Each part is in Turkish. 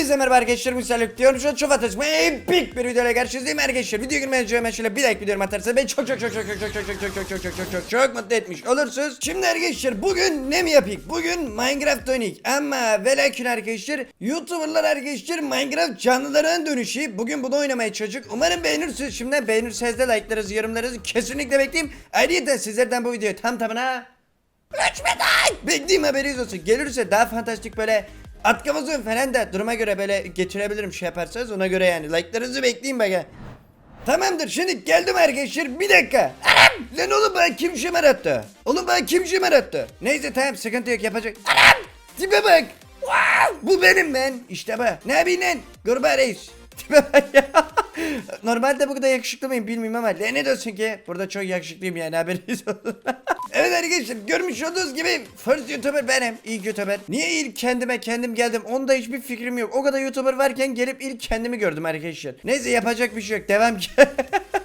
Hepinize merhaba arkadaşlar müsaade diyorum şu an çok ateş epik bir videoyla karşınızdayım arkadaşlar video önce hemen şöyle bir like videomu atarsa beni çok çok çok çok çok çok çok çok çok çok çok çok çok çok çok mutlu etmiş olursunuz Şimdi arkadaşlar bugün ne mi yapayım bugün Minecraft oynayık ama ve lakin arkadaşlar youtuberlar arkadaşlar Minecraft canlılarına dönüşü bugün bunu oynamaya çocuk umarım beğenirsiniz şimdiden beğenirseniz de like'larınızı yorumlarınızı kesinlikle bekleyeyim Ayrıca sizlerden bu videoyu tam tamına Kaçmadan! Bekleyeyim haberiniz olsun. Gelirse daha fantastik böyle atkamızı falan da duruma göre böyle getirebilirim şey yaparsanız ona göre yani. Like'larınızı bekleyin bak. Tamamdır şimdi geldim arkadaşlar bir dakika. Anam! Lan oğlum bana kim şımer attı? Oğlum bana kim şımer attı? Neyse tamam sıkıntı yok yapacak. Anam! Tipe bak. Wow! Bu benim ben. İşte bu. Ne lan? Kurbağa reis. Tipe bak ya. Normalde bu kadar yakışıklı mıyım bilmiyorum ama lanet olsun ki burada çok yakışıklıyım yani haberiniz olsun. evet arkadaşlar görmüş olduğunuz gibi first YouTuber benim. İlk YouTuber. Niye ilk kendime kendim geldim onda hiçbir fikrim yok. O kadar YouTuber varken gelip ilk kendimi gördüm arkadaşlar. Neyse yapacak bir şey yok devam ki.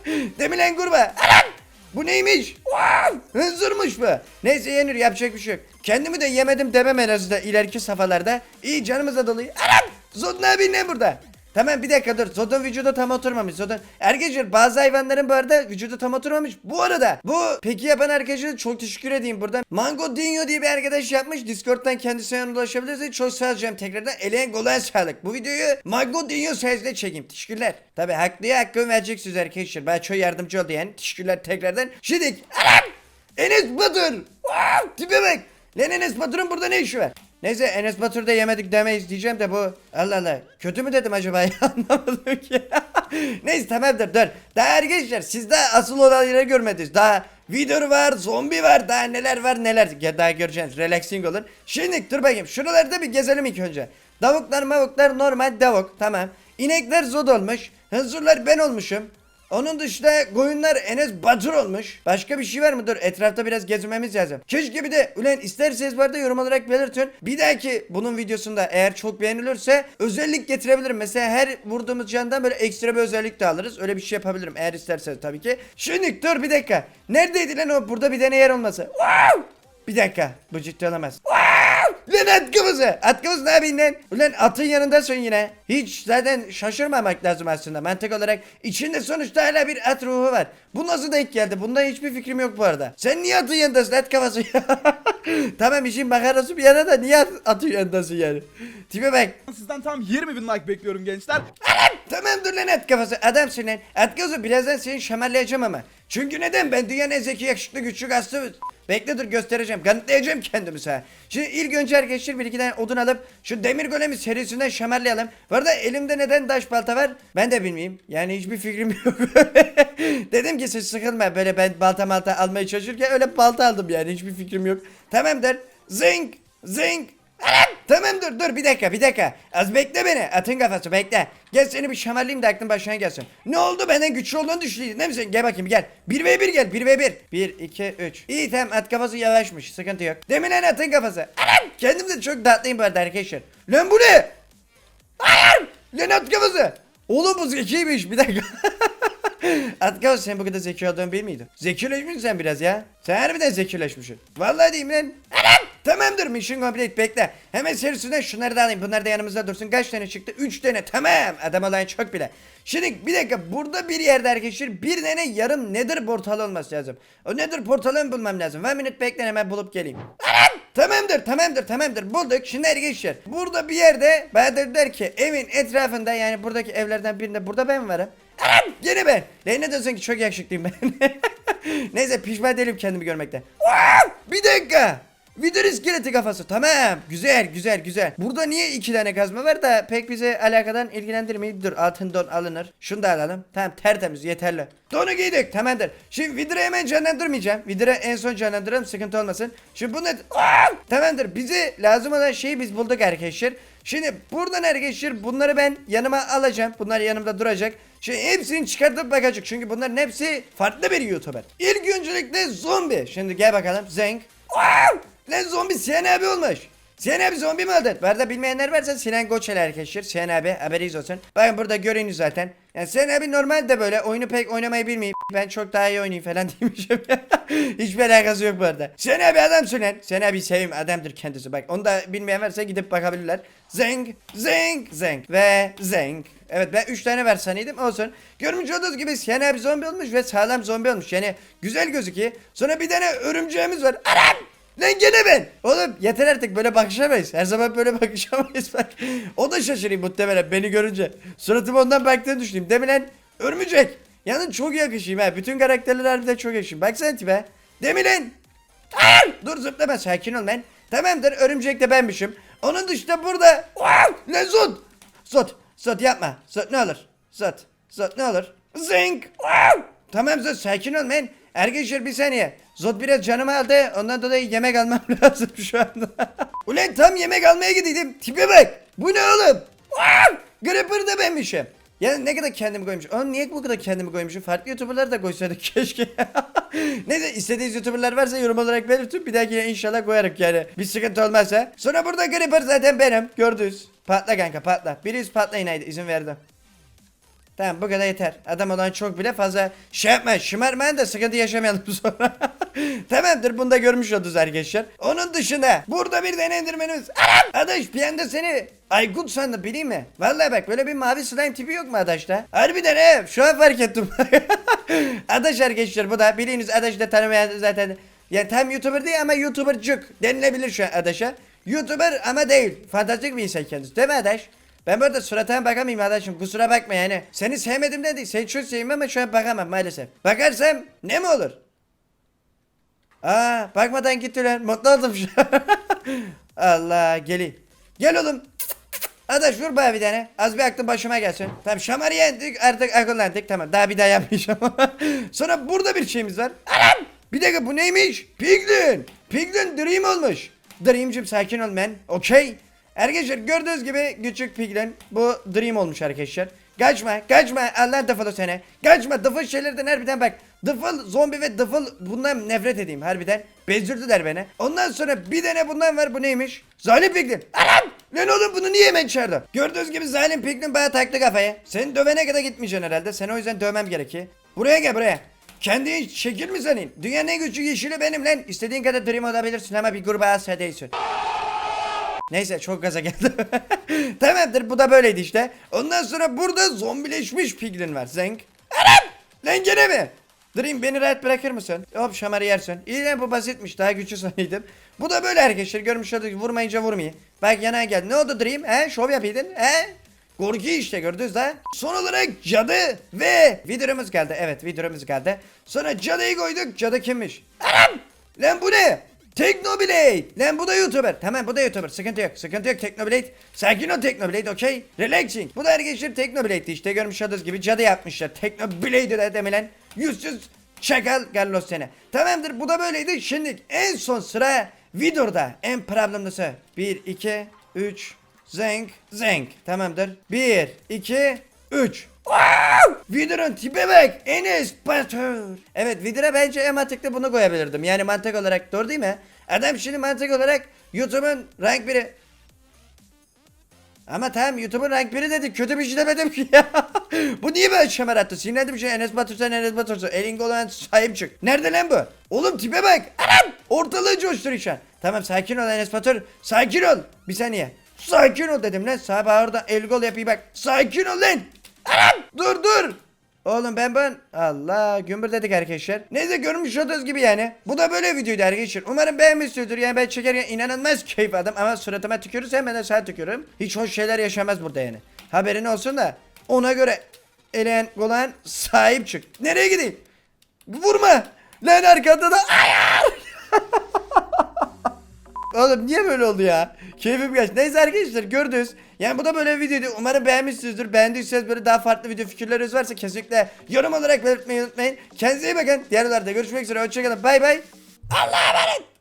Demin lan kurbağa. Anam! Bu neymiş? Wow! Hızırmış bu. Neyse yenir yapacak bir şey yok. Kendimi de yemedim demem en azından ileriki safhalarda. İyi canımıza dolayı. Anam! Zod ne yapayım ne burada? Tamam bir dakika dur. Zod'un vücudu tam oturmamış. Zod'un... Arkadaşlar bazı hayvanların bu arada vücudu tam oturmamış. Bu arada bu peki yapan arkadaşlara çok teşekkür edeyim buradan. Mango Dinho diye bir arkadaş yapmış. Discord'dan kendisine ulaşabilirsiniz. Çok sağ olacağım tekrardan. Eleğen golden sağlık. Bu videoyu Mango Dinho sayesinde çekeyim. Teşekkürler. Tabi haklıya hakkını vereceksiniz arkadaşlar. Bana çok yardımcı oldu yani. Teşekkürler tekrardan. Şimdi! Enes Batur! Wow! Tipe bak! Lan Enes Batur'un burada ne işi var? Neyse Enes Batur'da yemedik demeyiz diyeceğim de bu Allah Allah kötü mü dedim acaba ya anlamadım ki. Neyse tamamdır dur. Daha arkadaşlar siz daha asıl olayları görmediniz. Daha Vidor var, zombi var, daha neler var neler. Ya daha göreceksiniz. Relaxing olun. Şimdi dur bakayım. Şuralarda bir gezelim ilk önce. Davuklar mavuklar normal davuk. Tamam. İnekler zod olmuş. Hızırlar ben olmuşum. Onun dışında koyunlar Enes Batur olmuş. Başka bir şey var mı? Dur etrafta biraz gezmemiz lazım. Keşke bir de ulan isterseniz bu arada yorum olarak belirtin. Bir dahaki bunun videosunda eğer çok beğenilirse özellik getirebilirim. Mesela her vurduğumuz candan böyle ekstra bir özellik de alırız. Öyle bir şey yapabilirim eğer isterseniz tabii ki. Şimdi dur bir dakika. Neredeydi lan o? Burada bir tane yer olması. Wow! Bir dakika. Bu ciddi olamaz. Wow! Lan at kafası. At kafası ne yapayım lan? Ulan atın yanındasın yine. Hiç zaten şaşırmamak lazım aslında. Mantık olarak içinde sonuçta hala bir at ruhu var. Bu nasıl denk geldi? Bunda hiçbir fikrim yok bu arada. Sen niye atın yanındasın at kafası? tamam işin makarası bir yana da niye at, atın yanındasın yani? Tipe bak. Sizden tam 20 bin like bekliyorum gençler. Anam! Tamam dur lan at kafası. Adamsın lan. At kafası birazdan seni şamarlayacağım ama. Çünkü neden? Ben dünyanın en zeki, yakışıklı, güçlü gazete... Bekle dur göstereceğim. Kanıtlayacağım kendimi sana. Şimdi ilk önce arkadaşlar bir iki tane odun alıp şu demir golemi serisinden şamarlayalım. Bu arada elimde neden taş balta var? Ben de bilmeyeyim. Yani hiçbir fikrim yok. Dedim ki siz sıkılma böyle ben balta malta almaya çalışırken öyle balta aldım yani hiçbir fikrim yok. Tamamdır. Zing! Zing! Anam! Tamam dur dur bir dakika bir dakika. Az bekle beni. Atın kafası bekle. Gel seni bir şamarlayayım da aklın başına gelsin. Ne oldu benden güçlü olduğunu düşündün değil mi sen? Gel bakayım gel. 1v1 gel 1v1. 1 2 3. İyi tamam at kafası yavaşmış sıkıntı yok. Demin en atın kafası. Anam! Kendim de çok tatlıyım bu arada arkadaşlar. Lan bu ne? Hayır! Lan at kafası. Oğlum bu zekiymiş bir dakika. Atkaz sen bu kadar zeki olduğunu bilmiyordun. Zekileşmişsin sen biraz ya. Sen harbiden zekileşmişsin. Vallahi diyeyim lan. Anam! Tamamdır mission complete bekle. Hemen serisinden şunları da alayım. Bunlar da yanımızda dursun. Kaç tane çıktı? 3 tane. Tamam. Adam olan çok bile. Şimdi bir dakika burada bir yerde arkadaşlar bir tane yarım nether portalı olması lazım. O nether portalını bulmam lazım. One minute bekle hemen bulup geleyim. Anam! Tamamdır tamamdır tamamdır bulduk. Şimdi arkadaşlar burada bir yerde bana dediler ki evin etrafında yani buradaki evlerden birinde burada ben varım. Anam gene ben. Ne diyorsun ki çok yakışıklıyım ben. Neyse pişman değilim kendimi görmekten. Bir dakika. Vidor iskeleti kafası. Tamam. Güzel güzel güzel. Burada niye iki tane kazma var da pek bize alakadan ilgilendirmeyi dur altın don alınır. Şunu da alalım. Tamam tertemiz yeterli. Donu giydik tamamdır. Şimdi Vidor'u hemen canlandırmayacağım. Vidor'u en son canlandıralım sıkıntı olmasın. Şimdi bunu Aa! tamamdır. Bize lazım olan şeyi biz bulduk arkadaşlar. Şimdi buradan arkadaşlar bunları ben yanıma alacağım. Bunlar yanımda duracak. Şimdi hepsini çıkartıp bakacak. Çünkü bunların hepsi farklı bir YouTuber. İlk öncelikle zombi. Şimdi gel bakalım. Zenk Wow! Lan zombi Siyan abi olmuş. Sinan abi zombi mi oldun? Bu arada bilmeyenler varsa Sinan Goçel arkadaşlar. Sinan abi haberiniz olsun. Bakın burada görünüz zaten. Yani Sinan abi normalde böyle oyunu pek oynamayı bilmeyip ben çok daha iyi oynayayım falan demişim. Hiçbir alakası yok bu arada. Sinan abi adamsın lan. Sinan abi sevim adamdır kendisi. Bak onu da bilmeyen varsa gidip bakabilirler. Zeng, zeng, zeng ve zeng. Evet ben 3 tane var sanıyordum olsun. Görmüş olduğunuz gibi Sinan abi zombi olmuş ve sağlam zombi olmuş. Yani güzel gözüküyor. Sonra bir tane örümceğimiz var. Anam! Lan gene ben. Oğlum yeter artık böyle bakışamayız. Her zaman böyle bakışamayız bak. O da şaşırıyor muhtemelen beni görünce. Suratıma ondan baktığını düşüneyim. Değil mi lan? Örümcek. Yalnız çok yakışayım ha. Bütün karakterler harbiden çok yakışayım. Baksana tipe. Değil mi lan? Aa! Dur zıplama sakin ol lan. Tamamdır örümcek de benmişim. Onun dışında burada. Aa! Lan Zot. Zot. Zot yapma. Zot ne olur. Zot. Zot ne olur. Zing. Aa! Tamam Zot sakin ol lan. Arkadaşlar bir saniye. Zot biraz canımı aldı. Ondan dolayı yemek almam lazım şu anda. Ulan tam yemek almaya gidiyordum. Tipe bak. Bu ne oğlum? Gripper da benmişim. Ya ne kadar kendimi koymuşum. Oğlum niye bu kadar kendimi koymuşum? Farklı youtuberlar da koysaydık keşke. Neyse istediğiniz youtuberlar varsa yorum olarak belirtin. Bir dahakine inşallah koyarım yani. Bir sıkıntı olmazsa. Sonra burada Gripper zaten benim. Gördünüz. Patla kanka patla. Biriniz patlayın haydi izin verdim. Tamam bu kadar yeter. Adam olan çok bile fazla şey yapma şımarmayın da sıkıntı yaşamayalım sonra. Tamamdır bunu da görmüş oldunuz arkadaşlar. Onun dışında burada bir denendirmenimiz. Anam! Adaş bir anda seni Aykut sandım bileyim mi? Vallahi bak böyle bir mavi slime tipi yok mu Adaş'ta? Harbiden he şu an fark ettim. Adaş arkadaşlar bu da bildiğiniz Adaş'ı da tanımayan zaten. Yani tam YouTuber değil ama YouTubercık denilebilir şu an Adaş'a. YouTuber ama değil. Fantastik bir insan kendisi değil mi Adaş? Ben burada suratına bakamayayım arkadaşım kusura bakma yani. Seni sevmedim de değil. Seni çok seveyim ama şu an bakamam maalesef. Bakarsam ne mi olur? Aa bakmadan gittiler. Mutlu oldum şu. Allah gelin. Gel oğlum. Adaş vur bana bir tane. Az bir aklın başıma gelsin. Tamam şamarı yendik artık akıllandık. Tamam daha bir daha yapmayacağım. Sonra burada bir şeyimiz var. Anam! Bir dakika bu neymiş? Piglin. Piglin Dream olmuş. Dream'cim sakin ol men. Okey. Arkadaşlar gördüğünüz gibi küçük Piglin bu Dream olmuş arkadaşlar. Kaçma kaçma Allah dıfılı sene. Kaçma dıfıl şeylerden harbiden bak. Dıfıl zombi ve dıfıl bundan nefret edeyim harbiden. Bezdirdiler beni. Ondan sonra bir tane bundan var bu neymiş? Zalim Piglin. Anam! Lan oğlum bunu niye hemen çağırdın? Gördüğünüz gibi zalim Piglin bana taktı kafaya. Seni dövene kadar gitmeyeceksin herhalde. Seni o yüzden dövmem gerekiyor. Buraya gel buraya. Kendi şekil mi senin? Dünyanın en güçlü yeşili benim lan. İstediğin kadar dream olabilirsin ama bir gruba asla değilsin. Neyse çok gaza geldi. Tamamdır bu da böyleydi işte. Ondan sonra burada zombileşmiş piglin var. Zenk. Anam! Lan gene mi? Dream beni rahat bırakır mısın? Hop şamarı yersin. İyi bu basitmiş daha güçlü sanıyordum. Bu da böyle arkadaşlar görmüş olduk vurmayınca vurmayı. Bak yana gel. Ne oldu Dream? He? Şov yapıydın? He? Korku işte gördünüz de. Son olarak cadı ve videomuz geldi. Evet videomuz geldi. Sonra cadıyı koyduk. Cadı kimmiş? Anam! Lan bu ne? Teknoblade. Lan bu da YouTuber. Tamam bu da YouTuber. Sıkıntı yok. Sıkıntı yok Teknoblade. Sakin ol Teknoblade okey. Relaxing. Bu da arkadaşlar Teknoblade'di işte görmüş olduğunuz gibi cadı yapmışlar. Teknoblade'i de demilen yüzsüz şakal Carlos sene. Tamamdır bu da böyleydi. Şimdi en son sıra videoda en problemlisi. 1, 2, 3, zenk, zenk. Tamamdır. 1, 2, 3. Vidor'un tipe bak. Enes Batur. Evet Vidor'a bence en mantıklı bunu koyabilirdim. Yani mantık olarak doğru değil mi? Adam şimdi mantık olarak YouTube'un rank biri. Ama tamam YouTube'un rank biri dedi. Kötü bir şey demedim ki ya. Bu niye böyle şamar attı? Sinirlendim şey Enes Batur sen Enes Batur'sun. Elin olan sahip çık. Nerede lan bu? Oğlum tipe bak. Anam. Ortalığı coşturuyor şu an. Tamam sakin ol Enes Batur. Sakin ol. Bir saniye. Sakin ol dedim lan. Sağa orada el gol yapayım bak. Sakin ol lan. Dur dur. Oğlum ben ben Allah gümbür dedik arkadaşlar. Neyse görmüş olduğunuz gibi yani. Bu da böyle videoydu arkadaşlar. Umarım beğenmişsinizdir. Yani ben çekerken inanılmaz keyif aldım ama suratıma tükürürsem ben de sağa tükürürüm. Hiç hoş şeyler yaşamaz burada yani. Haberin olsun da ona göre eleyen olan sahip çık. Nereye gideyim? Vurma. Lan arkada da ayar. Oğlum niye böyle oldu ya? Keyfim kaç. Neyse arkadaşlar gördünüz. Yani bu da böyle bir videoydu. Umarım beğenmişsinizdir. Beğendiyseniz böyle daha farklı video fikirleriniz varsa kesinlikle yorum olarak belirtmeyi unutmayın. Kendinize iyi bakın. Diğer videolarda görüşmek üzere. Hoşçakalın. Bay bay. Allah'a emanet.